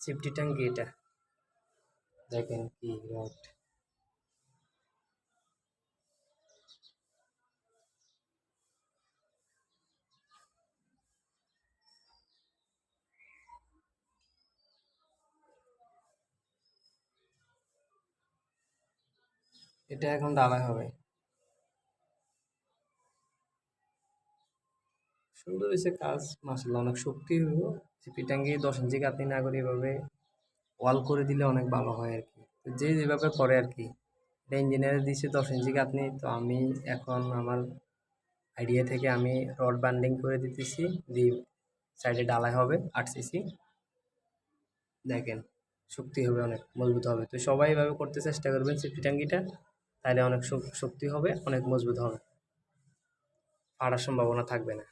Safety ট্যাঙ্কি এটা। দেখেন কি রড এটা এখন ডালাই হবে। সুন্দর হয়েছে কাজ মাসাল্লাহ অনেক শক্তি হইব সিপি ট্যাঙ্কি দশ ইঞ্চি গাঁথনি না করে এভাবে ওয়াল করে দিলে অনেক ভালো হয় আর কি। যে যেভাবে করে আর কি। এটা ইঞ্জিনিয়ার দিয়েছে দশ ইঞ্চি গাঁথনি, তো আমি এখন আমার আইডিয়া থেকে আমি রড বান্ডিং করে দিতেছি। দিয়ে সাইডে ডালাই হবে আট সিসি দেখেন, শক্তি হবে অনেক, মজবুত হবে। তো সবাই এভাবে করতে চেষ্টা করবেন সিপি ট্যাঙ্কিটা তাহলে অনেক শক্তি হবে, অনেক মজবুত হবে। ফাটার সম্ভাবনা থাকবে না।